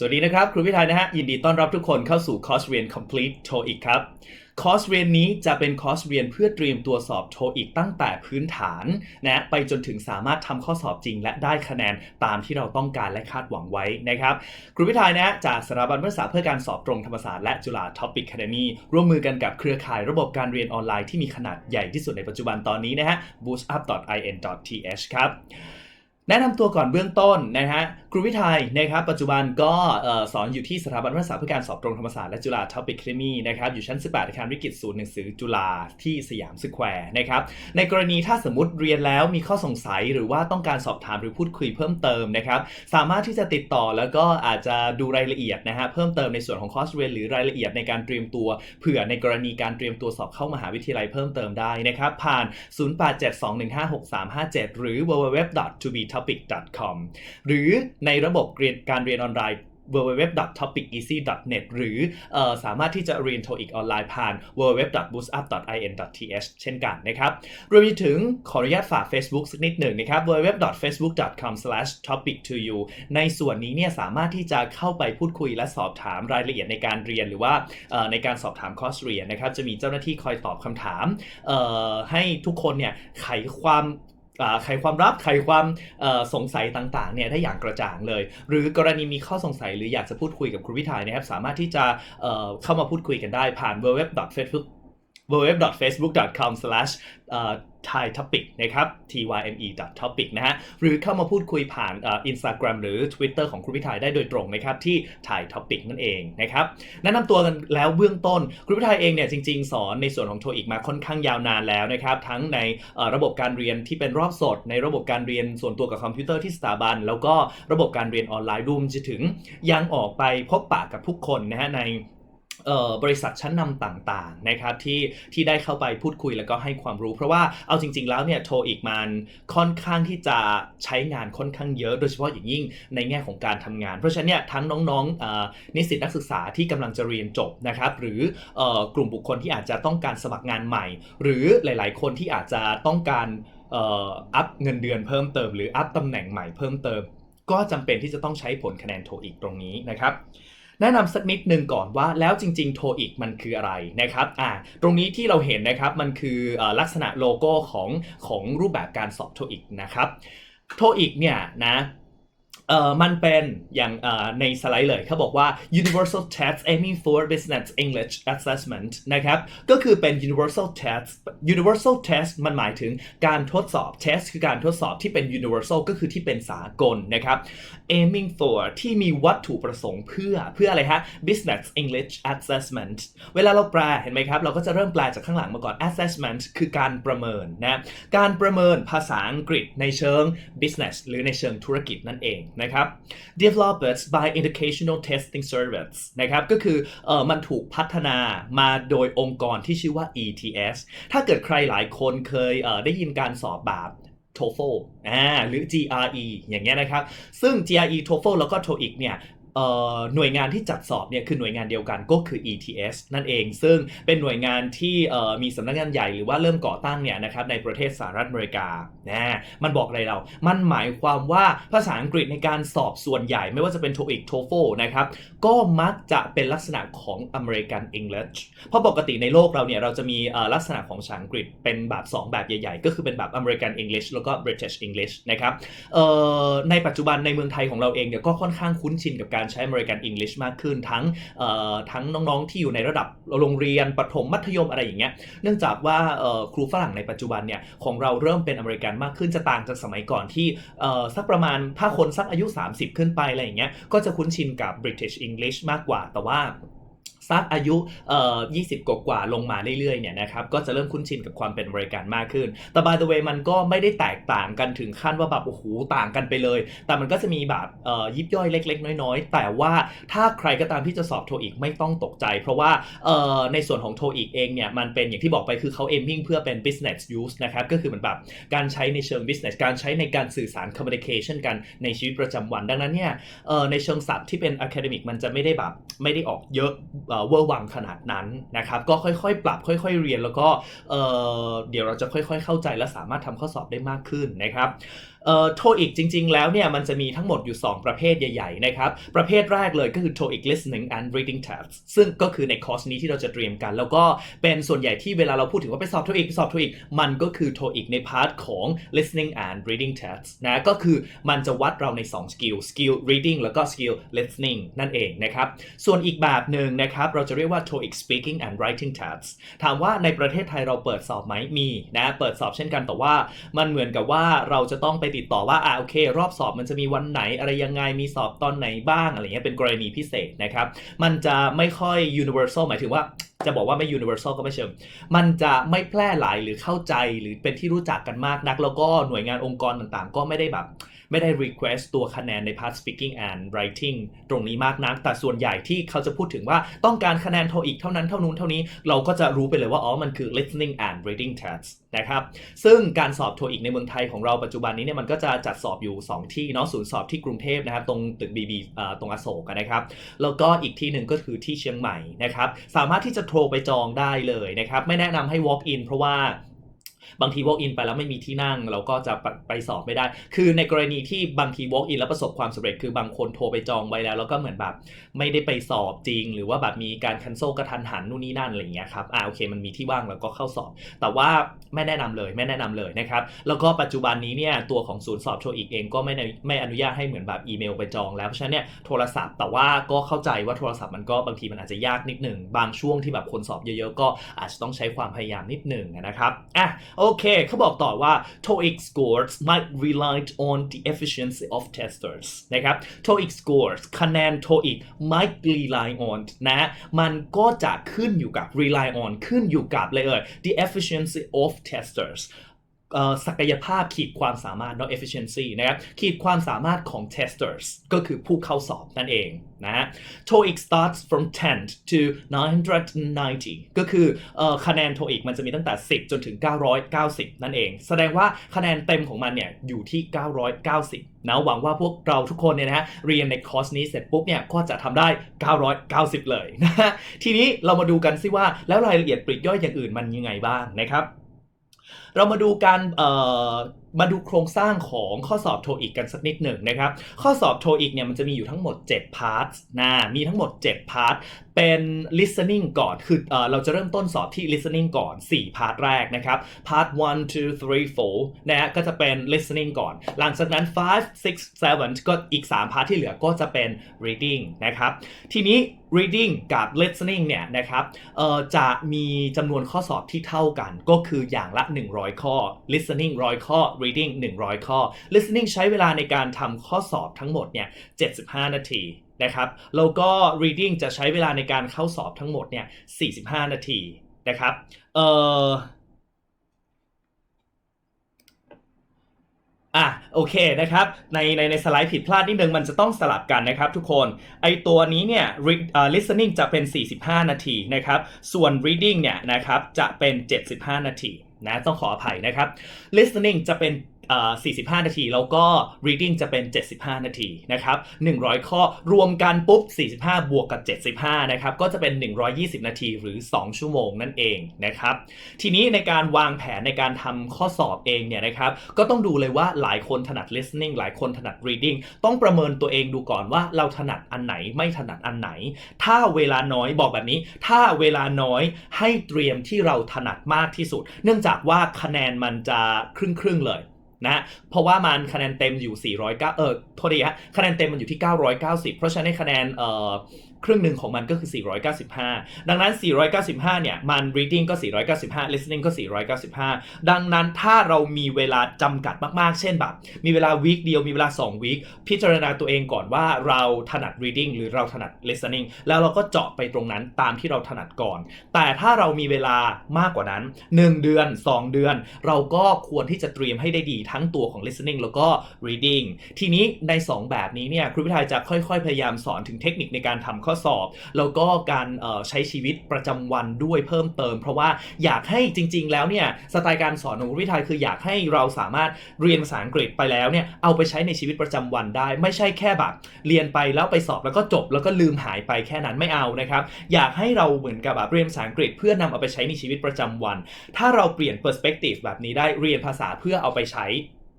สวัสดีนะครับ ครูพิไทยนะฮะ ยินดีต้อนรับทุกคนเข้าสู่คอร์สเรียน Complete TOEIC ครับ คอร์สเรียนนี้จะเป็นคอร์สเรียนเพื่อเตรียมตัวสอบ TOEIC ตั้งแต่พื้นฐานนะไปจนถึงสามารถทำข้อสอบจริง และได้คะแนนตามที่เราต้องการและคาดหวังไว้นะครับ ครูพิไทยนะฮะจากสถาบันภาษาเพื่อการสอบตรงธรรมศาสตร์และจุฬา Topic Academy ร่วมมือกันกับเครือข่ายระบบการเรียนออนไลน์ที่มีขนาดใหญ่ที่สุดในปัจจุบันตอนนี้นะฮะ boostup.in.th ครับ แนะนำตัวก่อนเบื้องต้นนะฮะครูวิทัยนะครับปัจจุบันก็สอนอยู่ที่สถาบันภาษาเพื่อการสอบตรงธรรมศาสตร์และจุฬาทอปิกคลิมีนะครับอยู่ชั้น 18อาคารวิกิตศูนย์หนังสือจุฬาที่สยามสแควร์นะครับในกรณีถ้าสมมติเรียนแล้วมีข้อสงสัยหรือว่าต้องการสอบถามหรือพูดคุยเพิ่มเติมนะครับสามารถที่จะติดต่อแล้วก็อาจจะดูรายละเอียดนะฮะเพิ่มเติมในส่วนของคอร์สเรียนหรือรายละเอียดในการเตรียมตัวเผื่อในกรณีการเตรียมตัวสอบเข้ามหาวิทยาลัยเพิ่มเติมได้นะครับผ่าน 0872156357 หรือ topic.com หรือในระบบเรียนการเรียนออนไลน์ www.topiceasy.net หรือเออสามารถที่จะเรียน TOEIC ออนไลน์ผ่าน www.boostup.in.th เช่นกันนะครับ รวมไปถึงขออนุญาตฝาก Facebook สักนิดหนึ่งนะครับ www.facebook.com/topic2u ในส่วนนี้เนี่ยสามารถที่จะเข้าไปพูดคุยและสอบถามรายละเอียดในการเรียนหรือว่าในการสอบถามคอร์สเรียนนะครับ จะมีเจ้าหน้าที่คอยตอบคำถามให้ทุกคนเนี่ยไขความ ไขความลับไขความสงสัยต่างๆเนี่ยได้อย่างกระจ่างเลย หรือกรณีมีข้อสงสัยหรืออยากจะพูดคุยกับครูพิธานะครับสามารถที่จะเเข้ามาพูดคุยกันได้ผ่าน www.facebook www.facebook.com thai topic นะครับ tyme topic นะฮะ หรือเข้ามาพูดคุยผ่านอินสตาแกรมหรือ Twitter ของครูพิธายได้โดยตรงนะครับ ที่ thai topic นั่นเองนะครับ แนะนำตัวกันแล้วเบื้องต้นครูพิธายเองเนี่ยจริง ๆ สอนในส่วนของโทอีกมาค่อนข้างยาวนานแล้วนะครับ ทั้งในระบบการเรียนที่เป็นรอบสด ในระบบการเรียนส่วนตัวกับคอมพิวเตอร์ที่สถาบัน แล้วก็ระบบการเรียนออนไลน์รวมจะถึงยังออกไปพบปะกับผู้คนนะฮะใน บริษัทชั้นนำต่างๆนะครับที่ที่ได้เข้าไปพูดคุยแล้วก็ให้ความรู้ เพราะว่าเอาจริง ๆ แล้วเนี่ยโทรอีกมันค่อนข้างที่จะใช้งานค่อนข้างเยอะ โดยเฉพาะอย่างยิ่งในแง่ของการทำงาน เพราะฉะนั้นเนี่ยทั้งน้องๆนิสิตนักศึกษาที่กำลังจะเรียนจบนะครับหรืออกลุ่มบุคคลที่อาจจะต้องการสมัครงานใหม่ หรือหลาย ๆ คนที่อาจจะต้องการอัพเงินเดือนเพิ่มเติม หรืออัพตำแหน่งใหม่เพิ่มเติม ก็จำเป็นที่จะต้องใช้ผลคะแนนโทอีกตรงนี้นะครับ แนะนำสักนิดหนึ่งก่อนว่าแล้วจริง ๆ โทอีกมันคืออะไรนะครับอ่าตรงนี้ที่เราเห็นนะครับมันคือเออลักษณะโลโก้ของของรูปแบบการสอบโทอีกนะครับโทอีกเนี่ยนะ เอ่อมันเป็นอย่างเอ่อในสไลด์เลยเขาบอกว่า universal test aiming for business English assessment นะครับก็คือเป็น universal test universal test มันหมายถึงการทดสอบ test คือการทดสอบที่เป็น universal ก็คือที่เป็นสากลนะครับ aiming for ที่มีวัตถุประสงค์เพื่อเพื่ออะไรฮะ business English assessment เวลาเราแปลเห็นไหมครับ เราก็จะเริ่มแปลจากข้างหลังมาก่อน assessment คือการประเมินนะการประเมินภาษาอังกฤษในเชิง business หรือในเชิงธุรกิจนั่นเองนะครับ developed by educational testing service นะครับก็คือเออมันถูกพัฒนามาโดยองค์กรที่ชื่อว่า ETS ถ้าเกิดใครหลายคนเคยเออได้ยินการสอบแบบ TOEFL อ่าหรือ GRE อย่างเงี้ยนะครับ ซึ่ง GRE TOEFL แล้วก็ TOEIC เนี่ย หน่วยงานที่จัดสอบเนี่ยคือหน่วยงานเดียวกันก็คือ ETS นั่นเอง ซึ่งเป็นหน่วยงานที่มีสำนักงานใหญ่หรือว่าเริ่มก่อตั้งเนี่ยนะครับในประเทศสหรัฐอเมริกานะมันบอกอะไรเรา มันหมายความว่าภาษาอังกฤษในการสอบส่วนใหญ่ไม่ว่าจะเป็น TOEIC TOEFL นะครับก็มักจะเป็นลักษณะของ American English เพราะปกติในโลกเราเนี่ยเราจะมีลักษณะของภาษาอังกฤษเป็นแบบ2 แบบใหญ่ ๆ ก็คือเป็นแบบ American English แล้วก็ British English นะครับในปัจจุบันในเมืองไทยของเราเองเนี่ยก็ค่อนข้างคุ้นชินกับการใช้ American English มากขึ้น ทั้งทั้งน้องๆที่อยู่ในระดับโรงเรียนประถมมัธยมอะไรอย่างเงี้ยเนื่องจากว่าครูฝรั่งในปัจจุบันเนี่ยของเราเริ่มเป็นอเมริกันมากขึ้นจะต่างจากสมัยก่อนที่สักประมาณถ้าคนสักอายุ 30 ขึ้นไปอะไรอย่างเงี้ยก็จะคุ้นชินกับ British English มากกว่าแต่ว่า สักอายุเอ่อ20 กว่ากว่าๆลงมาเรื่อยๆเนี่ยนะครับก็จะเริ่มคุ้นชินกับความเป็นบริการมากขึ้น แต่ by the way มันก็ไม่ได้แตกต่างกันถึงขั้นว่าแบบโอ้โหต่างกันไปเลย แต่มันก็จะมีแบบเอ่อยิบย่อยเล็ก ๆ น้อยๆ แต่ว่าถ้าใครก็ตามที่จะสอบโทอีกไม่ต้องตกใจ เพราะว่าเอ่อในส่วนของโทอีกเองเนี่ยมันเป็นอย่างที่บอกไปคือเขา aiming เพื่อเป็น business use นะครับก็คือเหมือนแบบการใช้ในเชิง business การใช้ในการสื่อสาร communication กันในชีวิตประจำวัน ดังนั้นเนี่ยเอ่อในเชิงศัพท์ที่เป็น academic มันจะไม่ได้แบบไม่ได้ออกเยอะเวอร์วังขนาดนั้นนะครับก็ค่อยๆ ปรับค่อย ๆ เรียนแล้วก็เเดี๋ยวเราจะค่อยๆ เข้าใจและสามารถทำข้อสอบได้มากขึ้นนะครับ เอ่อโทอีกจริง ๆ แล้วเนี่ยมันจะมีทั้งหมดอยู่ 2 ประเภทใหญ่ๆนะครับประเภทแรกเลยก็คือ TOEIC listening and reading tests ซึ่งก็คือในคอร์สนี้ที่เราจะเตรียมกัน แล้วก็เป็นส่วนใหญ่ที่เวลาเราพูดถึงว่าไปสอบ TOEIC ไปสอบ TOEIC มันก็คือ TOEIC ในพาร์ทของ listening and reading tests นะก็คือมันจะวัดเราใน2 skill skill reading แล้วก็ skill listening นั่นเองนะครับส่วนอีกแบบหนึ่งนะครับเราจะเรียกว่า TOEIC speaking and writing tests ถามว่าในประเทศไทยเราเปิดสอบไหมมีนะเปิดสอบเช่นกันแต่ว่ามันเหมือนกับว่าเราจะต้องไปติดต่อว่าอ่าโอเค รอบสอบมันจะมีวันไหนอะไรยังไงมีสอบตอนไหนบ้างอะไรเงี้ยเป็นกรณีพิเศษนะครับ มันจะไม่ค่อย universal หมายถึงว่าจะบอกว่าไม่ universal ก็ไม่เชิง มันจะไม่แพร่หลายหรือเข้าใจหรือเป็นที่รู้จักกันมากนัก แล้วก็หน่วยงานองค์กรต่างๆ ก็ไม่ได้แบบ ไม่ได้ request ตัวคะแนนใน part speaking and writing ตรงนี้มากนัก แต่ส่วนใหญ่ที่เขาจะพูดถึงว่าต้องการคะแนนโทอีกเท่านั้นเท่านู้นเท่านี้ เราก็จะรู้ไปเลยว่า อ๋อ มันคือ listening and reading test นะครับ ซึ่งการสอบโทอีกในเมืองไทยของเราปัจจุบันนี้เนี่ยมันก็จะจัดสอบอยู่ 2 ที่เนาะศูนย์สอบที่กรุงเทพนะครับ ตรงตึกบีบีตรงอโศกนะครับ แล้วก็อีกที่หนึ่งก็คือที่เชียงใหม่นะครับ สามารถที่จะโทรไปจองได้เลยนะครับ ไม่แนะนำให้ walk in เพราะว่า บางที walk in ไปแล้วไม่มีที่นั่ง เราก็จะไปสอบไม่ได้ คือในกรณีที่บางที walk in แล้วประสบความสำเร็จ คือบางคนโทรไปจองไว้แล้ว แล้วก็เหมือนแบบไม่ได้ไปสอบจริง หรือว่าแบบมีการ cancel กระทันหันนู่นนี่นั่นอะไรอย่างเงี้ยครับอ่าโอเคมันมีที่ว่างแล้วก็เข้าสอบ แต่ว่าไม่แนะนำเลยไม่แนะนำเลยนะครับแล้วก็ปัจจุบันนี้เนี่ยตัวของศูนย์สอบโทอีกเองก็ไม่ได้ไม่อนุญาตให้เหมือนแบบอีเมลไปจองแล้วเพราะฉะนั้นเนี่ยโทรศัพท์แต่ว่าก็เข้าใจว่าโทรศัพท์มันก็บางทีมันอาจจะยากนิดหนึ่งบางช่วงที่แบบคนสอบเยอะๆ ก็อาจจะต้องใช้ความพยายามนิดหนึ่งนะครับอะโอเคเขาบอกต่อว่า TOEIC scores might rely on the efficiency of testers นะครับ TOEIC scores คะแนน TOEIC might rely on นะมันก็จะขึ้นอยู่กับ rely on ขึ้นอยู่กับเลยเอ่ย the efficiency of testers ศักยภาพขีดความสามารถ not efficiency นะครับขีดความสามารถของ testers ก็คือผู้เข้าสอบนั่นเองนะฮะ TOEIC starts from 10 to 990 ก็คือคะแนน TOEIC มันจะมีตั้งแต่ 10 จนถึง 990 นั่นเอง แสดงว่าคะแนนเต็มของมันเนี่ยอยู่ที่ 990 นะหวังว่าพวกเราทุกคนเนี่ยนะฮะเรียนในคอร์สนี้เสร็จปุ๊บเนี่ยก็จะทำได้ 990 เลยนะฮะทีนี้เรามาดูกันซิว่าแล้วรายละเอียดปลีกย่อยอย่างอื่นมันยังไงบ้างนะครับเรามาดูการมาดูโครงสร้างของข้อสอบโทอีกกันสักนิดหนึ่งนะครับ ข้อสอบโทอีกเนี่ยมันจะมีอยู่ทั้งหมด 7 พาร์ทนะมีทั้งหมด 7 พาร์ทเป็น listening ก่อน คือเอเราจะเริ่มต้นสอบที่ listening ก่อน 4 พาร์ทแรกนะครับพาร์ท one two three four นะฮะก็จะเป็น listening ก่อน หลังจากนั้น five six seven ก็อีก 3 พาร์ทที่เหลือก็จะเป็น reading นะครับ ทีนี้ reading กับ listening เนี่ยนะครับจะมีจำนวนข้อสอบที่เท่ากันก็คืออย่างละ 100ข้อ listening 100 ข้อ reading 100 ข้อ listening ใช้เวลาในการทำข้อสอบทั้งหมดเนี่ย 75 นาทีนะครับแล้วก็ reading จะใช้เวลาในการเข้าสอบทั้งหมดเนี่ย 45 นาทีนะครับเอ่อ อะโอเคนะครับในในในสไลด์ผิดพลาดนิดนึงมันจะต้องสลับกันนะครับทุกคนไอตัวนี้เนี่ย listening จะเป็น 45 นาทีนะครับส่วน reading เนี่ยนะครับจะเป็น 75 นาทีนะต้องขออภัยนะครับ listening จะเป็น 45 นาที แล้วก็ reading จะเป็น 75 นาทีนะครับ100 ข้อรวมกันปุ๊บ 45 บวกกับ 75 นะครับ ก็จะเป็น 120 นาทีหรือ 2 ชั่วโมงนั่นเองนะครับ ทีนี้ในการวางแผนในการทำข้อสอบเองเนี่ยนะครับ ก็ต้องดูเลยว่าหลายคนถนัด listening หลายคนถนัด reading ต้องประเมินตัวเองดูก่อนว่าเราถนัดอันไหนไม่ถนัดอันไหน ถ้าเวลาน้อยบอกแบบนี้ ถ้าเวลาน้อยให้เตรียมที่เราถนัดมากที่สุด เนื่องจากว่าคะแนนมันจะครึ่งๆเลย นะ เพราะว่ามันคะแนนเต็มอยู่ 409 เออโทษดีฮะคะแนนเต็มมันอยู่ที่ 990 เพราะฉะนั้นคะแนนเอ่อ ครึ่งหนึ่งของมันก็คือ 495 ดังนั้น 495 เนี่ย มัน reading ก็ 495 listening ก็ 495 ดังนั้นถ้าเรามีเวลาจำกัดมากๆ เช่นแบบ มีเวลาวีคเดียว มีเวลา 2 วีค พิจารณาตัวเองก่อนว่าเราถนัด reading หรือเราถนัด listening แล้วเราก็เจาะไปตรงนั้นตามที่เราถนัดก่อน แต่ถ้าเรามีเวลามากกว่านั้น 1 เดือน 2 เดือน เราก็ควรที่จะเตรียมให้ได้ดีทั้งตัวของ listening แล้วก็ reading ทีนี้ใน 2 แบบนี้เนี่ย ครูพิทายจะค่อยๆ พยายามสอนถึงเทคนิคในการทำข้อสอบ แล้วก็การใช้ชีวิตประจำวันด้วยเพิ่มเติม เพราะว่าอยากให้จริง ๆ แล้วเนี่ยสไตล์การสอนของครูพิทยคืออยากให้เราสามารถเรียนภาษาอังกฤษไปแล้วเนี่ยเอาไปใช้ในชีวิตประจำวันได้ ไม่ใช่แค่แบบเรียนไปแล้วไปสอบแล้วก็จบแล้วก็ลืมหายไปแค่นั้นไม่เอานะครับอยากให้เราเหมือนกับแบบเรียนภาษาอังกฤษ เพื่อนำเอาไปใช้ในชีวิตประจำวัน ถ้าเราเปลี่ยน perspective แบบนี้ได้เรียนภาษาเพื่อเอาไปใช้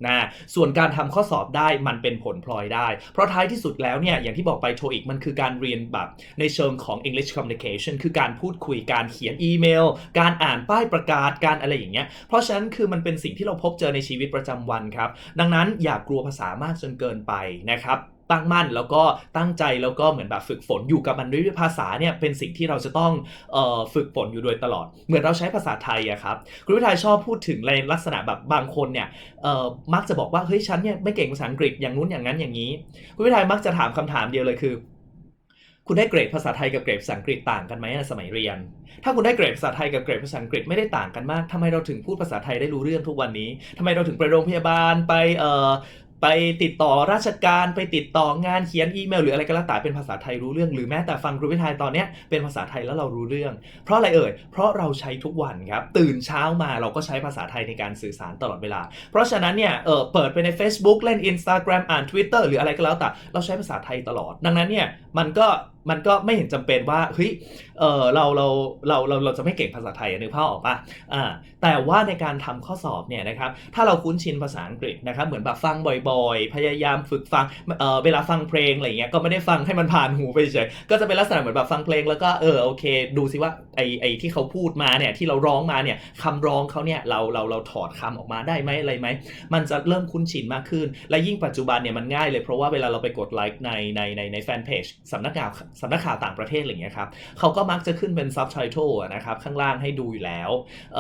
นะส่วนการทำข้อสอบได้มันเป็นผลพลอยได้ เพราะท้ายที่สุดแล้วเนี่ยอย่างที่บอกไปโทอีกมันคือการเรียนแบบในเชิงของ English communication คือการพูดคุยการเขียนอีเมล การอ่านป้ายประกาศการอะไรอย่างเงี้ยเพราะฉะนั้นคือมันเป็นสิ่งที่เราพบเจอในชีวิตประจำวันครับ ดังนั้นอย่ากลัวภาษามากจนเกินไปนะครับ ตั้งมั่นแล้วก็ตั้งใจแล้วก็เหมือนแบบฝึกฝนอยู่กับมันด้วยภาษาเนี่ยเป็นสิ่งที่เราจะต้องออฝึกฝนอยู่โดยตลอด เหมือนเราใช้ภาษาไทยอะครับคุณวิทัยชอบพูดถึงในลักษณะแบบบางคนเนี่ยมักจะบอกว่าเฮ้ยฉันเนี่ยไม่เก่งภาษาอังกฤษอย่างนู้นอย่างนั้นอย่างนี้ คุณวิทัยมักจะถามคำถามเดียวเลยคือ คุณได้เกรดภาษาไทยกับเกรดภาษาอังกฤษต่างกันไหมในสมัยเรียน ถ้าคุณได้เกรดภาษาไทยกับเกรดภาษาอังกฤษไม่ได้ต่างกันมากทำไมเราถึงพูดภาษาไทยได้รู้เรื่องทุกวันนี้ทำไมเราถึงไปโรงพยาบาลไป ไปติดต่อราชการไปติดต่องานเขียนอีเมลหรืออะไรก็แล้วแต่เป็นภาษาไทยรู้เรื่อง หรือแม้แต่ฟังครูปิทยตอนนี้เป็นภาษาไทยแล้วเรารู้เรื่อง เพราะอะไรเอ่ย เพราะเราใช้ทุกวันครับ ตื่นเช้ามาเราก็ใช้ภาษาไทยในการสื่อสารตลอดเวลา เพราะฉะนั้นเนี่ยเออเปิดไปใน Facebook เล่น Instagram อ่าน Twitter หรืออะไรก็แล้วแต่เราใช้ภาษาไทยตลอด ดังนั้นเนี่ยมันก็ มันก็ไม่เห็นจำเป็นว่าเฮ้ยเออเราเราเราเราเราจะไม่เก่งภาษาไทยนึกภาพออกปะอ่าแต่ว่าในการทำข้อสอบเนี่ยนะครับถ้าเราคุ้นชินภาษาอังกฤษนะครับเหมือนแบบฟังบ่อยๆ พยายามฝึกฟังเออเวลาฟังเพลงอะไรเงี้ยก็ไม่ได้ฟังให้มันผ่านหูไปเฉยก็จะเป็นลักษณะเหมือนแบบฟังเพลงแล้วก็เออโอเค ดูสิว่าไอไอที่เขาพูดมาเนี่ยที่เราร้องมาเนี่ยคำร้องเขาเนี่ยเราเราเราถอดคำออกมาได้ไหมอะไรไหมมันจะเริ่มคุ้นชินมากขึ้น และยิ่งปัจจุบันเนี่ยมันง่ายเลยเพราะว่าเวลาเราไปกดไลค์ในในในในแฟนเพจสำนักข่าวสำนักข่าวต่างประเทศอะไรเงี้ยครับเขาก็มักจะขึ้นเป็นซับไตเติลนะครับข้างล่างให้ดูอยู่แล้วเ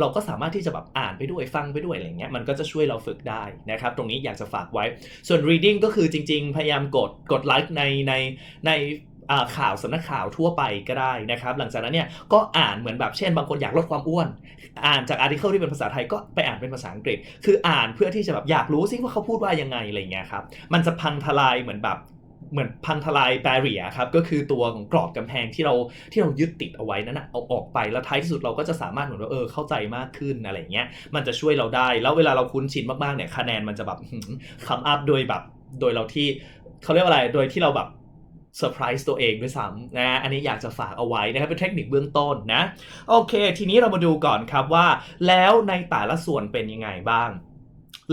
เราก็สามารถที่จะแบบอ่านไปด้วยฟังไปด้วยอะไรเงี้ยมันก็จะช่วยเราฝึกได้นะครับ ตรงนี้อยากจะฝากไว้ ส่วน reading ก็คือจริง ๆ พยายามกดกดไลค์ในในในข่าวสำนักข่าวทั่วไปก็ได้นะครับ หลังจากนั้นเนี่ยก็อ่านเหมือนแบบเช่น บางคนอยากลดความอ้วน อ่านจากอาร์ติเคิลที่เป็นภาษาไทยก็ไปอ่านเป็นภาษาอังกฤษ คืออ่านเพื่อที่จะแบบอยากรู้ซิว่าเขาพูดว่ายังไงอะไรเงี้ยครับ มันจะพังทลายเหมือนแบบ เหมือนพังทลายแบเรียครับก็คือตัวของกรอบกำแพงที่เราที่เรายึดติดเอาไว้นั้นนะเอาออกไปแล้วท้ายที่สุดเราก็จะสามารถเหมือนว่าเออเข้าใจมากขึ้นอะไรเงี้ยมันจะช่วยเราได้ แล้วเวลาเราคุ้นชินมากๆเนี่ยคะแนนมันจะแบบคัมอัพโดยแบบโดยเราที่เขาเรียกว่าอะไรโดยที่เราแบบเซอร์ไพรส์ตัวเองด้วยซ้ำนะ อันนี้อยากจะฝากเอาไว้นะครับเป็นเทคนิคเบื้องต้นนะ โอเค ทีนี้เรามาดูก่อนครับว่า แล้วในแต่ละส่วนเป็นยังไงบ้าง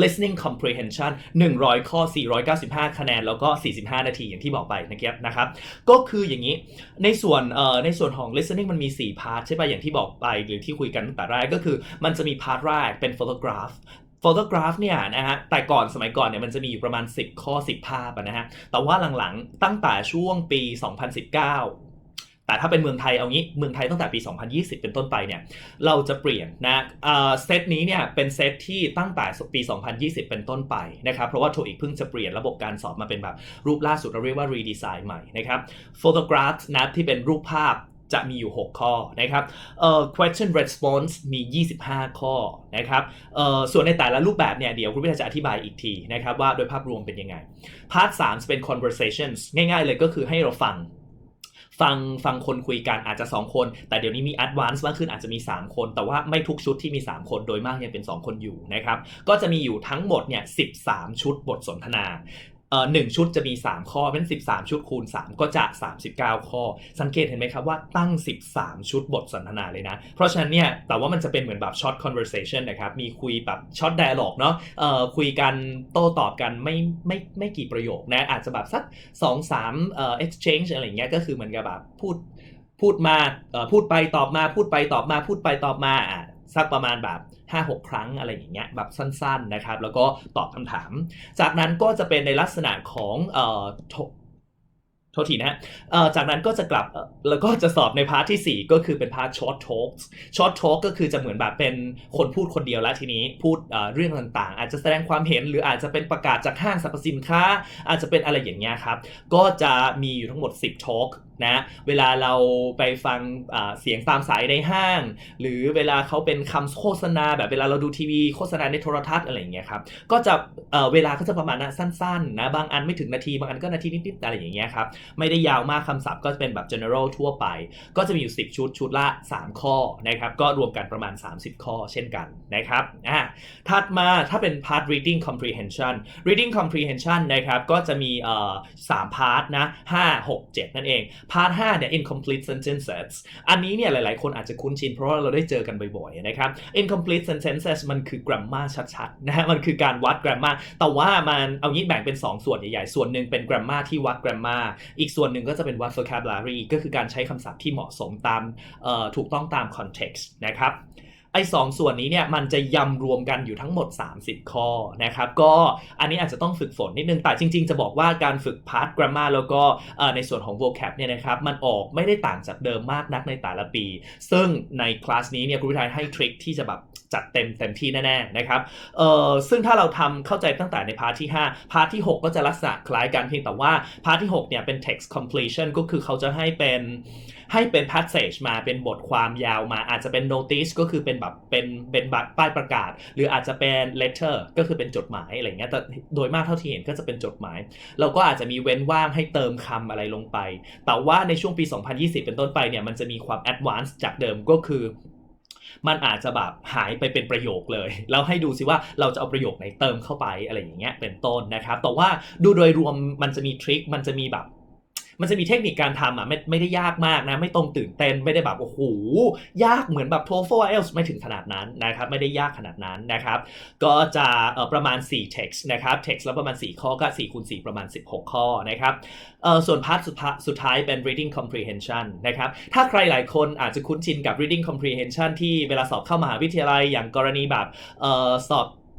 listening comprehension 100 ข้อ 495 คะแนน แล้วก็ 45 นาทีอย่างที่บอกไปนะครับนะครับ ก็คืออย่างนี้ในส่วนเอ่อในส่วนของ listening มันมี 4 พาร์ทใช่ป่ะอย่างที่บอกไปหรือที่คุยกันตั้งแต่แรกก็คือ มันจะมีพาร์ทแรกเป็น photograph โฟโตกราฟเนี่ยนะฮะ แต่ก่อนสมัยก่อนเนี่ยมันจะมีอยู่ประมาณ 10 ข้อ 10 ภาพนะฮะ แต่ว่าหลังๆ ตั้งแต่ช่วงปี 2019 แต่ถ้าเป็นเมืองไทยเอางี้เมืองไทยตั้งแต่ปี 2020 เป็นต้นไปเนี่ยเราจะเปลี่ยนนะเซตนี้เนี่ยเป็นเซตที่ตั้งแต่ปี 2020 เป็นต้นไปนะครับเพราะว่าโทอีกเพิ่งจะเปลี่ยนระบบการสอบมาเป็นแบบรูปล่าสุดเราเรียกว่า redesign ใหม่นะครับ photograph นะที่เป็นรูปภาพจะมีอยู่ 6 ข้อนะครับเอ่อ question response มี 25 ข้อนะครับเอ่อส่วนในแต่ละรูปแบบเนี่ย เดี๋ยวคุณพิธาจะอธิบายอีกทีนะครับว่าโดยภาพรวมเป็นยังไง พาร์ท3จะเป็น conversations ง่ายๆเลยก็คือให้เราฟัง ฟังฟังคนคุยกันอาจจะ 2 คน แต่เดี๋ยวนี้มีแอดวานซ์มากขึ้นอาจจะมี 3 คน แต่ว่าไม่ทุกชุดที่มี 3 คนโดยมากยังเป็น 2 คนอยู่นะครับ ก็จะมีอยู่ทั้งหมดเนี่ย13 ชุดบทสนทนา เอ่อหนึ่งชุดจะมี 3 ข้อเป็น 13 ชุดคูณ 3 ก็จะ 39 ข้อ สังเกตเห็นไหมครับว่าตั้ง 13 ชุดบทสนทนาเลยนะ เพราะฉะนั้นเนี่ยแต่ว่ามันจะเป็นเหมือนแบบ short conversation นะครับ มีคุยแบบ short dialogue เนาะเอ่อคุยกันโต้ตอบกันไม่ไม่ไม่กี่ประโยคนะ อาจจะแบบสัก 2 3เอ่อ exchange อะไรเงี้ยก็คือเหมือนกับแบบพูดพูดมาพูดไปตอบมาพูดไปตอบมาพูดไปตอบมา สักประมาณแบบ 5-6 ครั้งอะไรอย่างเงี้ยแบบสั้นๆนะครับ แล้วก็ตอบคำถาม จากนั้นก็จะเป็นในลักษณะของเอ่อโทษทีนะฮะเอ่อจากนั้นก็จะกลับแล้วก็จะสอบในพาร์ทที่ 4 ก็คือเป็นพาร์ท short talk short talk ก็คือจะเหมือนแบบเป็นคนพูดคนเดียวแล้วทีนี้พูดเเรื่องต่างๆ อาจจะแสดงความเห็นหรืออาจจะเป็นประกาศจากห้างสรรพสินค้า อาจจะเป็นอะไรอย่างเงี้ยครับ ก็จะมีอยู่ทั้งหมด 10 talk นะเวลาเราไปฟังเสียงตามสายในห้าง หรือเวลาเขาเป็นคำโฆษณา แบบเวลาเราดูทีวีโฆษณาในโทรทัศน์อะไรอย่างเงี้ยครับก็จะเเวลาก็จะประมาณนั้นสั้นๆนะบางอันไม่ถึงนาที บางอันก็นาทีนิดๆอะไรอย่างเงี้ยครับไม่ได้ยาวมากคำศัพท์ก็จะเป็นแบบ general ทั่วไป ก็จะมีอยู่ 10 ชุดชุดละ 3 ข้อนะครับก็รวมกันประมาณ 30 ข้อเช่นกันนะครับอะถัดมาถ้าเป็น part reading comprehension reading comprehension นะครับก็จะมีสามพาร์ทนะ5 6 7 นั่นเองพาร์ท5เนี่ย incomplete sentences อันนี้เนี่ยหลายๆ คนอาจจะคุ้นชินเพราะว่าเราได้เจอกันบ่อยๆนะครับ incomplete sentences มันคือ grammar ชัดๆนะฮะมันคือการวัด grammar แต่ว่ามันเอางี้แบ่งเป็น 2 ส่วนใหญ่ๆ ส่วนหนึ่งเป็น grammar ที่วัด grammar อีกส่วนหนึ่งก็จะเป็นวัด vocabulary ก็คือการใช้คำศัพท์ที่เหมาะสมตามถูกต้องตาม context นะครับ ไอ้สองส่วนนี้เนี่ยมันจะยำรวมกันอยู่ทั้งหมด 30 ข้อนะครับก็อันนี้อาจจะต้องฝึกฝนนิดนึงแต่จริง ๆ จะบอกว่าการฝึกพาร์ท grammar แล้วก็ในส่วนของ vocab เนี่ยนะครับมันออกไม่ได้ต่างจากเดิมมากนักในแต่ละปี ซึ่งในคลาสนี้เนี่ยครูพิทายให้ทริคที่จะแบบจัดเต็มเต็มที่แน่ๆนะครับเออซึ่งถ้าเราทำเข้าใจตั้งแต่ในพาร์ทที่ 5 พาร์ทที่ 6 ก็จะลักษณะคล้ายกันเพียงแต่ว่าพาร์ทที่ 6 เนี่ยเป็น text completion ก็คือเขาจะให้เป็น ให้เป็น passage มาเป็นบทความยาวมา อาจจะเป็น notice ก็คือเป็นแบบเป็นเป็นบัตรป้ายประกาศ หรืออาจจะเป็น letter ก็คือเป็นจดหมายอะไรเงี้ยแต่โดยมากเท่าที่เห็นก็จะเป็นจดหมาย เราก็อาจจะมีเว้นว่างให้เติมคำอะไรลงไป แต่ว่าในช่วงปี 2020 เป็นต้นไปเนี่ยมันจะมีความ advance จากเดิมก็คือมันอาจจะแบบหายไปเป็นประโยคเลย แล้วให้ดูสิว่าเราจะเอาประโยคไหนเติมเข้าไปอะไรอย่างเงี้ยเป็นต้นนะครับ แต่ว่าดูโดยรวมมันจะมีทริค มันจะมีแบบ มันจะมีเทคนิคการทำอะไม่ไม่ได้ยากมากนะไม่ต้องตื่นเต้นไม่ได้แบบโอ้โหยากเหมือนแบบ TOEFL IELTS ไม่ถึงขนาดนั้นนะครับไม่ได้ยากขนาดนั้นนะครับก็จะประมาณ 4 text นะครับ text แล้วประมาณ 4 ข้อก็4คูณ4ประมาณ 16 ข้อนะครับส่วนพาร์ทสุดท้ายเป็น reading comprehension นะครับถ้าใครหลายคนอาจจะคุ้นชินกับ reading comprehension ที่เวลาสอบเข้ามหาวิทยาลัยอย่างกรณีแบบเอ่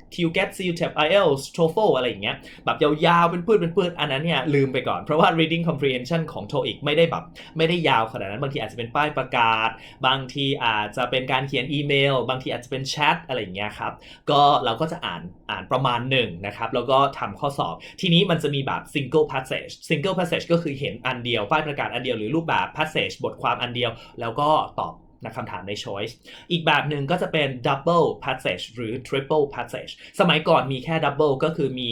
อสอบ QGET CUTEP IELTS TOEFL อะไรอย่างเงี้ยแบบยาวๆ เป็นพืชเป็นพืชอันนั้นเนี่ยลืมไปก่อน เพราะว่า reading comprehension ของ TOEIC ไม่ได้แบบไม่ได้ยาวขนาดนั้น บางทีอาจจะเป็นป้ายประกาศ บางทีอาจจะเป็นการเขียนอีเมล บางทีอาจจะเป็นแชทอะไรอย่างเงี้ยครับก็เราก็จะอ่านอ่านประมาณหนึ่งนะครับแล้วก็ทำข้อสอบ ทีนี้มันจะมีแบบ single passage single passage ก็คือเห็นอันเดียวป้ายประกาศอันเดียวหรือรูปแบบ passage บทความอันเดียว แล้วก็ตอบ นะคำถามใน choice อีกแบบหนึ่งก็จะเป็น double passage หรือ triple passage สมัยก่อนมีแค่ double ก็คือมี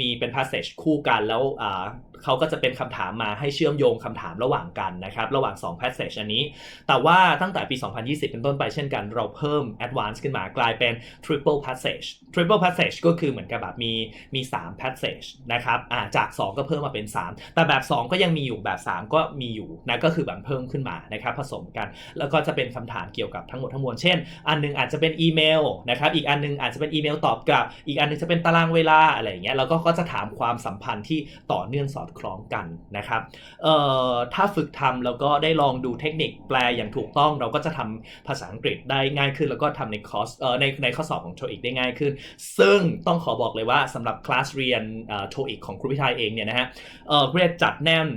มีเป็น passage คู่กันแล้วอ่า เขาก็จะเป็นคำถามมาให้เชื่อมโยงคำถามระหว่างกันนะครับ ระหว่าง 2 passage อันนี้ แต่ว่าตั้งแต่ปี 2020 เป็นต้นไปเช่นกัน เราเพิ่ม advance ขึ้นมากลายเป็น triple passage triple passage ก็คือเหมือนกับแบบมีมี 3 passage นะครับอ่าจาก 2 ก็เพิ่มมาเป็น 3 แต่แบบ 2 ก็ยังมีอยู่แบบ 3 ก็มีอยู่นะก็คือแบบเพิ่มขึ้นมานะครับผสมกัน แล้วก็จะเป็นคำถามเกี่ยวกับทั้งหมดทั้งมวลเช่น อันหนึงอาจจะเป็นอีเมลนะครับอีกอันหนึงอาจจะเป็นอีเมลตอบกลับ อีกอันหนึงจะเป็นตารางเวลาอะไรอย่างเงี้ยแล้วก็ก็จะถามความสัมพันธ์ที่ต่อเนื่องสอดคล้องกันนะครับเอ่อถ้าฝึกทำแล้วก็ได้ลองดูเทคนิคแปลอย่างถูกต้อง เราก็จะทำภาษาอังกฤษได้ง่ายขึ้น แล้วก็ทำในคอร์สเอ่อในในข้อสอบของโทอีกได้ง่ายขึ้น ซึ่งต้องขอบอกเลยว่าสำหรับคลาสเรียนเอ่อ TOEIC ของครูพิทายเองเนี่ยนะฮะเอ่อเรียกจัดแน่น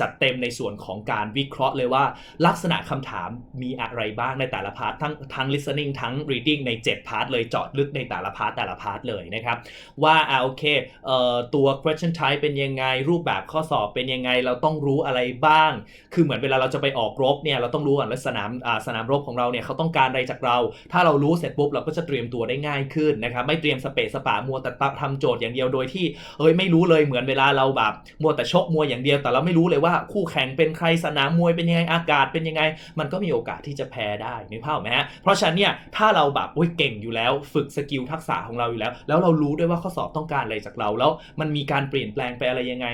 จัดเต็มในส่วนของการวิเคราะห์เลยว่า ลักษณะคำถามมีอะไรบ้างในแต่ละพาร์ททั้งทั้ง listening ทั้ง reading ใน 7 พาร์ทเลยเจาะลึกในแต่ละพาร์ทแต่ละพาร์ทเลยนะครับ ว่าอ่าโอเคเอ่อตัว question type เป็นยังไง รูปแบบข้อสอบเป็นยังไงเราต้องรู้อะไรบ้าง คือเหมือนเวลาเราจะไปออกรบเนี่ยเราต้องรู้ก่อนว่าสนามอ่าสนามรบของเราเนี่ยเขาต้องการอะไรจากเรา ถ้าเรารู้เสร็จปุ๊บเราก็จะเตรียมตัวได้ง่ายขึ้นนะครับไม่เตรียมสเปซสปามัวแต่ทำโจทย์อย่างเดียวโดยที่เฮ้ยไม่รู้เลยเหมือนเวลาเราแบบมัวแต่ชกมวยอย่างเดียวแต่เราไม่รู้เลยว่าคู่แข่งเป็นใครสนามมวยเป็นยังไงอากาศเป็นยังไง มันก็มีโอกาสที่จะแพ้ได้นึกภาพไหมฮะเพราะฉะนั้นเนี่ยถ้าเราแบบโอ้ยเก่งอยู่แล้ว ฝึกสกิลทักษะของเราอยู่แล้ว แล้วเรารู้ด้วยว่าข้อสอบต้องการอะไรจากเราแล้วมันมีการเปลี่ยนแปลงไปอะไรยังไง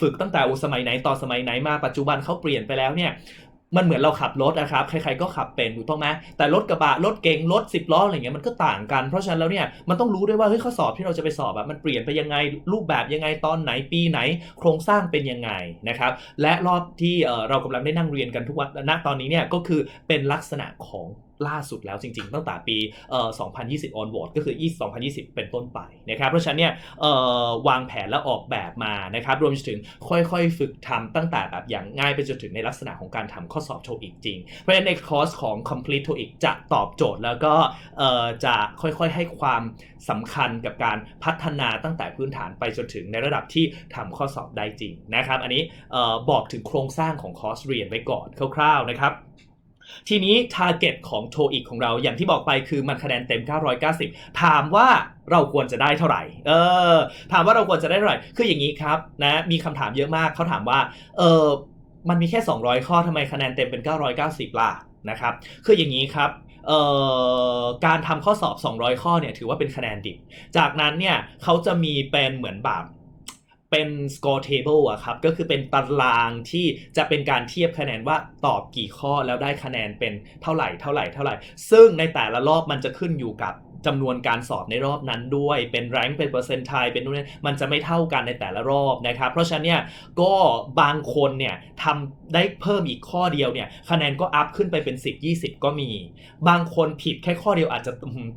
ฝึกตั้งแต่อุสมัยไหนต่อสมัยไหนมาปัจจุบันเขาเปลี่ยนไปแล้วเนี่ย มันเหมือนเราขับรถนะครับ ใครๆก็ขับเป็นถูกต้องไหมแต่รถกระบะ รถเก๋ง รถสิบล้ออะไรเงี้ยมันก็ต่างกัน เพราะฉะนั้นแล้วเนี่ยมันต้องรู้ด้วยว่าเฮ้ยข้อสอบที่เราจะไปสอบอะมันเปลี่ยนไปยังไง รูปแบบยังไง ตอนไหน ปีไหน โครงสร้างเป็นยังไงนะครับ และรอบที่เรากำลังได้นั่งเรียนกันทุกวันณตอนนี้เนี่ยก็คือเป็นลักษณะของ ล่าสุดแล้วจริงๆ ตั้งแต่ปีเอ่อ2020 onward ก็คือ 2020 เป็นต้นไปนะครับ เพราะฉะนั้นเนี่ยเอ่อวางแผนและออกแบบมานะครับ รวมถึงค่อยๆ ฝึกทำตั้งแต่แบบอย่างง่ายไปจนถึงในลักษณะของการทำข้อสอบ TOEIC จริง เพราะฉะนั้นในคอร์สของ complete TOEIC จะตอบโจทย์แล้วก็เอ่อจะค่อยๆ ให้ความสำคัญกับการพัฒนาตั้งแต่พื้นฐานไปจนถึงในระดับที่ทำข้อสอบได้จริงนะครับ อันนี้บอกถึงโครงสร้างของคอร์สเรียนไว้ก่อนคร่าวๆนะครับ ทีนี้ target ของ TOEIC ของเราอย่างที่บอกไปคือมันคะแนนเต็ม 990 ถามว่าเราควรจะได้เท่าไหร่ เออ ถามว่าเราควรจะได้เท่าไหร่ คืออย่างนี้ครับนะ มีคำถามเยอะมากเขาถามว่า เออ มันมีแค่ 200 ข้อทำไมคะแนนเต็มเป็น 990 ล่ะนะครับ คืออย่างนี้ครับเอ่อการทำข้อสอบ 200 ข้อเนี่ยถือว่าเป็นคะแนนดิบ จากนั้นเนี่ยเขาจะมีเป็นเหมือนแบบ เป็น score table อะครับ ก็คือเป็นตารางที่จะเป็นการเทียบคะแนนว่าตอบกี่ข้อแล้วได้คะแนนเป็นเท่าไหร่เท่าไหร่เท่าไหร่ ซึ่งในแต่ละรอบมันจะขึ้นอยู่กับ จำนวนการสอบในรอบนั้นด้วย เป็นแรงเป็นเปอร์เซนต์ไทเป็นนู่นนี่มันจะไม่เท่ากันในแต่ละรอบนะครับ เพราะฉะนั้นเนี่ยก็บางคนเนี่ยทำได้เพิ่มอีกข้อเดียวเนี่ยคะแนนก็อัพขึ้นไปเป็น 10 20 ก็มี บางคนผิดแค่ข้อเดียวอาจจะ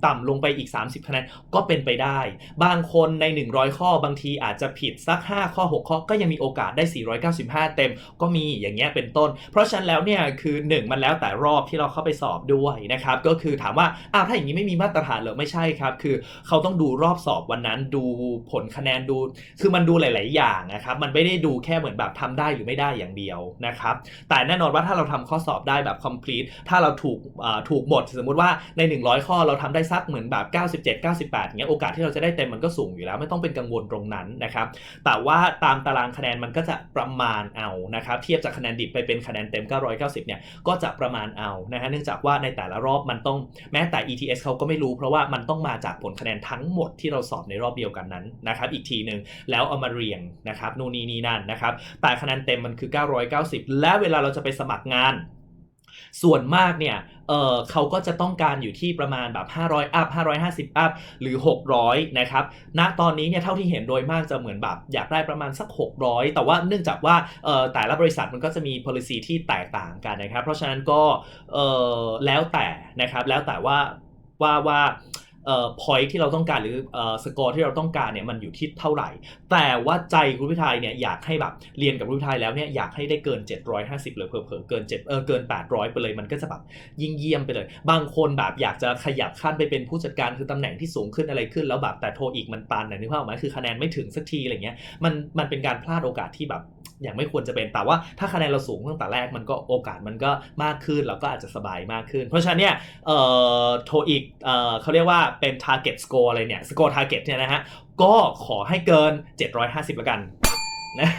ต่ำลงไปอีก 30 คะแนนก็เป็นไปได้ บางคนใน 100 ข้อบางทีอาจจะผิดสัก 5 ข้อ 6 ข้อก็ยังมีโอกาสได้ 495 เต็มก็มีอย่างเงี้ยเป็นต้น เพราะฉะนั้นแล้วเนี่ยคือ 1 มันแล้วแต่รอบที่เราเข้าไปสอบด้วยนะครับก็คือถามว่าอ้าวถ้าอย่างนี้ไม่มีมาตรฐานเหรอไม่ใช่ครับ คือเขาต้องดูรอบสอบวันนั้นดูผลคะแนนดู คือมันดูหลาย ๆ อย่างนะครับ มันไม่ได้ดูแค่เหมือนแบบทำได้หรือไม่ได้อย่างเดียวนะครับ แต่แน่นอนว่าถ้าเราทำข้อสอบได้แบบ complete ถ้าเราถูกถูกหมด สมมุติว่าใน 100 ข้อเราทำได้สักเหมือนแบบ 97 98อย่างเงี้ยโอกาสที่เราจะได้เต็มมันก็สูงอยู่แล้ว ไม่ต้องเป็นกังวลตรงนั้นนะครับ แต่ว่าตามตารางคะแนนมันก็จะประมาณเอานะครับ เทียบจากคะแนนดิบไปเป็นคะแนนเต็ม 990 เนี่ยก็จะประมาณเอานะฮะเนื่องจากว่าในแต่ละรอบมันต้องแม้แต่ ETS เขาก็ไม่รู้เพราะว่ามันต้องมาจากผลคะแนนทั้งหมดที่เราสอบในรอบเดียวกันนั้นนะครับอีกทีหนึ่งแล้วเอามาเรียงนะครับนู่นนี่นี่นั่นนะครับแต่คะแนนเต็มมันคือ 990 และเวลาเราจะไปสมัครงาน ส่วนมากเนี่ยเเขาก็จะต้องการอยู่ที่ประมาณแบบ 500 อัพ 550 อัพ หรือ 600 นะครับ ณ ตอนนี้เนี่ยเท่าที่เห็นโดยมากจะเหมือนแบบอยากได้ประมาณสัก 600 แต่ว่าเนื่องจากว่าแต่ละบริษัทมันก็จะมี policy ที่แตกต่างกันนะครับ เพราะฉะนั้นก็แล้วแต่นะครับ แล้วแต่ว่า ว่าว่า เอ่อ point ที่เราต้องการหรือเอ่อ score ที่เราต้องการเนี่ยมันอยู่ที่เท่าไหร่ แต่ว่าใจคุณพิทายเนี่ยอยากให้แบบเรียนกับคุณพิทายแล้วเนี่ยอยากให้ได้เกิน 750 เลยเผลอๆเกิน7เออเกิน 800 ไปเลยมันก็จะแบบยิ่งเยี่ยมไปเลย บางคนแบบอยากจะขยับขั้นไปเป็นผู้จัดการคือตำแหน่งที่สูงขึ้นอะไรขึ้นแล้วแบบแต่โทอีกมันตันนะนึกภาพออกไหมคือคะแนนไม่ถึงสักทีอะไรเงี้ยมันมันเป็นการพลาดโอกาสที่แบบอย่างไม่ควรจะเป็นแต่ว่าถ้าคะแนนเราสูงตั้งแต่แรกมันก็โอกาสมันก็มากขึ้นเราก็อาจจะสบายมากขึ้น เพราะฉะนั้นเนี่ยเอ่อโทอีกเอ่อเขาเรียกว่าเป็น target score อะไรเนี่ย score target เนี่ยนะฮะก็ขอให้เกิน 750ละกัน นะ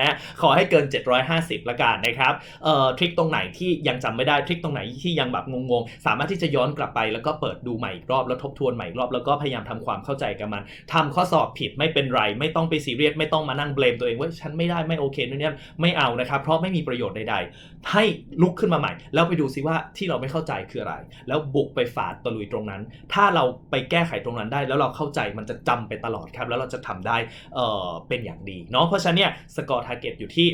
นะขอให้เกิน 750ละกันนะครับเอ่อทริคตรงไหนที่ยังจำไม่ได้ทริคตรงไหนที่ยังแบบงงๆ สามารถที่จะย้อนกลับไปแล้วก็เปิดดูใหม่อีกรอบแล้วทบทวนใหม่อีกรอบแล้วก็พยายามทำความเข้าใจกับมันทำข้อสอบผิดไม่เป็นไร ไม่ต้องไปซีเรียสไม่ต้องมานั่งเบลมตัวเองว่าฉันไม่ได้ไม่โอเคนู่นนี่ไม่เอานะครับ เพราะไม่มีประโยชน์ใด ๆ ให้ลุกขึ้นมาใหม่ แล้วไปดูซิว่าที่เราไม่เข้าใจคืออะไร แล้วบุกไปฝาดตะลุยตรงนั้น ถ้าเราไปแก้ไขตรงนั้นได้ แล้วเราเข้าใจมันจะจำไปตลอดครับ แล้วเราจะทำได้เอ่อเป็นอย่างดีเนาะราะฉะนั้นเนี่ยสกอร์ทาร์เก็ตอยู่ที่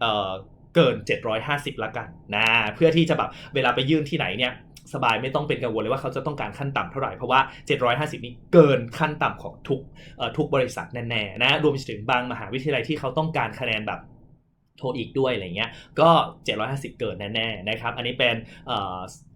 เอ่อเกิน 750 ละกันนะเพื่อที่จะแบบเวลาไปยื่นที่ไหนเนี่ยสบายไม่ต้องเป็นกังวลเลยว่าเขาจะต้องการขั้นต่ำเท่าไหร่ เพราะว่า 750 นี้เกินขั้นต่ำของทุกทุกบริษัทแน่ๆนะรวมไปถึงบางมหาวิทยาลัยที่เขาต้องการคะแนนแบบโทอีกด้วยอะไรเงี้ยก็ 750 เกินแน่ๆนะครับ อันนี้เป็น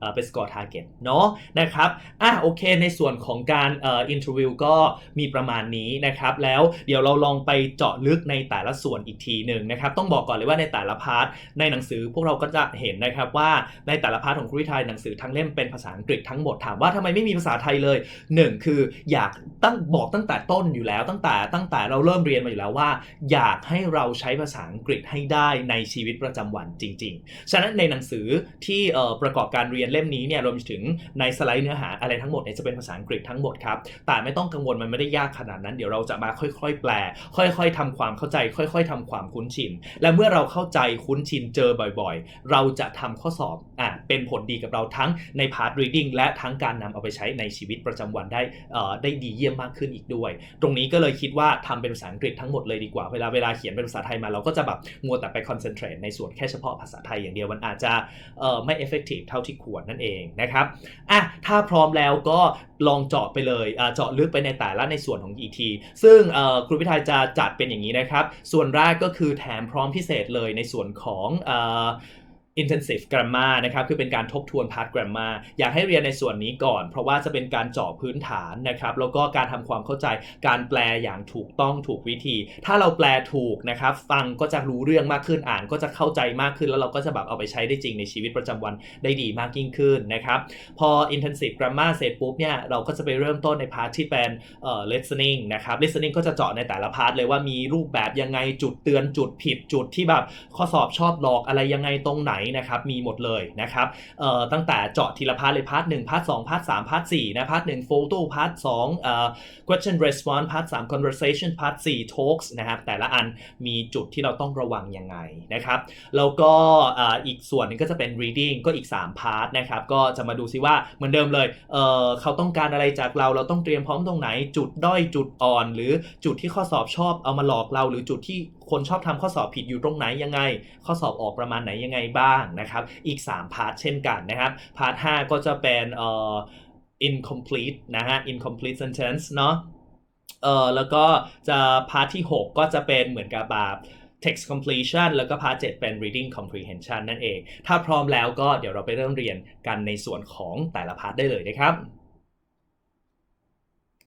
เอ่อเอ่อเป็น score target เนาะนะครับอะโอเคในส่วนของการเอ่อ interview ก็มีประมาณนี้นะครับ แล้วเดี๋ยวเราลองไปเจาะลึกในแต่ละส่วนอีกทีหนึ่งนะครับ ต้องบอกก่อนเลยว่าในแต่ละพาร์ทในหนังสือพวกเราก็จะเห็นนะครับว่าในแต่ละพาร์ทของครูวิทยหนังสือทั้งเล่มเป็นภาษาอังกฤษทั้งหมดถามว่าทำไมไม่มีภาษาไทยเลยหนึ่งคืออยากตั้งบอกตั้งแต่ต้นอยู่แล้ว ตั้งแต่ตั้งแต่เราเริ่มเรียนมาอยู่แล้วว่า อยากให้เราใช้ภาษาอังกฤษให้ได้ในชีวิตประจำวันจริง ๆ ฉะนั้นในหนังสือที่ประกอบการเรียนเล่มนี้เนี่ยรวมถึงในสไลด์เนื้อหาอะไรทั้งหมดเนี่ยจะเป็นภาษาอังกฤษทั้งหมดครับแต่ไม่ต้องกังวลมันไม่ได้ยากขนาดนั้น เดี๋ยวเราจะมาค่อย ๆ แปล ค่อย ๆทำความเข้าใจ ค่อย ๆทำความคุ้นชิน และเมื่อเราเข้าใจคุ้นชินเจอบ่อย ๆ เราจะทำข้อสอบอะเป็นผลดีกับเราทั้งในพาร์ท reading และทั้งการนำเอาไปใช้ในชีวิตประจำวันได้อ่อได้ดีเยี่ยมมากขึ้นอีกด้วย ตรงนี้ก็เลยคิดว่าทำเป็นภาษาอังกฤษทั้งหมดเลยดีกว่าเวลาเวลาเขียนเป็นภาษาไทยมาเราก็จะแบบมัวแต่ไป concentrate ในส่วนแค่เฉพาะภาษาไทยอย่างเดียวมันอาจจะเอ่อไม่ effective เท่าที่ควรนั่นเองนะครับอะถ้าพร้อมแล้วก็ลองเจาะไปเลยเจาะลึกไปในแต่ละในส่วนของ ET ซึ่งครูพิทายจะจัดเป็นอย่างนี้นะครับ ส่วนแรกก็คือแถมพร้อมพิเศษเลยในส่วนของ intensive grammar นะครับ คือเป็นการทบทวน part grammar อยากให้เรียนในส่วนนี้ก่อน เพราะว่าจะเป็นการเจาะพื้นฐานนะครับ แล้วก็การทำความเข้าใจ การแปลอย่างถูกต้องถูกวิธี ถ้าเราแปลถูกนะครับ ฟังก็จะรู้เรื่องมากขึ้น อ่านก็จะเข้าใจมากขึ้น แล้วเราก็จะแบบเอาไปใช้ได้จริงในชีวิตประจำวันได้ดีมากยิ่งขึ้นนะครับ พอ intensive grammar เสร็จปุ๊บเนี่ย เราก็จะไปเริ่มต้นในพาร์ทที่เป็นเอ่อ listening นะครับ listening ก็จะเจาะในแต่ละพาร์ทเลยว่ามีรูปแบบยังไง จุดเตือน จุดผิด จุดที่แบบข้อสอบชอบหลอกอะไรยังไงตรงไหนนะครับมีหมดเลยนะครับเอ่อตั้งแต่เจาะทีละพาร์ทเลยพาร์ทหนึ่งพาร์ทสองพาร์ทสามพาร์ทสี่นะพาร์ทหนึ่งโฟโต้พาร์ทสองเอ่อ question response พาร์ทสาม conversation พาร์ทสี่ talks นะครับแต่ละอันมีจุดที่เราต้องระวังยังไงนะครับแล้วก็เอ่ออีกส่วนนึงก็จะเป็น reading ก็อีก3พาร์ทนะครับก็จะมาดูซิว่าเหมือนเดิมเลยเอ่อเขาต้องการอะไรจากเราเราต้องเตรียมพร้อมตรงไหน จุดด้อยจุดอ่อน หรือจุดที่ข้อสอบชอบเอามาหลอกเรา หรือจุดที่ คนชอบทำข้อสอบผิดอยู่ตรงไหนยังไง ข้อสอบออกประมาณไหนยังไงบ้างนะครับ อีก 3 พาร์ทเช่นกันนะครับ พาร์ท 5 ก็จะเป็นเอ่อ incomplete นะฮะ incomplete sentence เนาะเอ่อแล้วก็จะพาร์ทที่ 6 ก็จะเป็นเหมือนกับแบบ text completion แล้วก็พาร์ท7เป็น reading comprehension นั่นเอง ถ้าพร้อมแล้วก็เดี๋ยวเราไปเริ่มเรียนกันในส่วนของแต่ละพาร์ทได้เลยนะครับ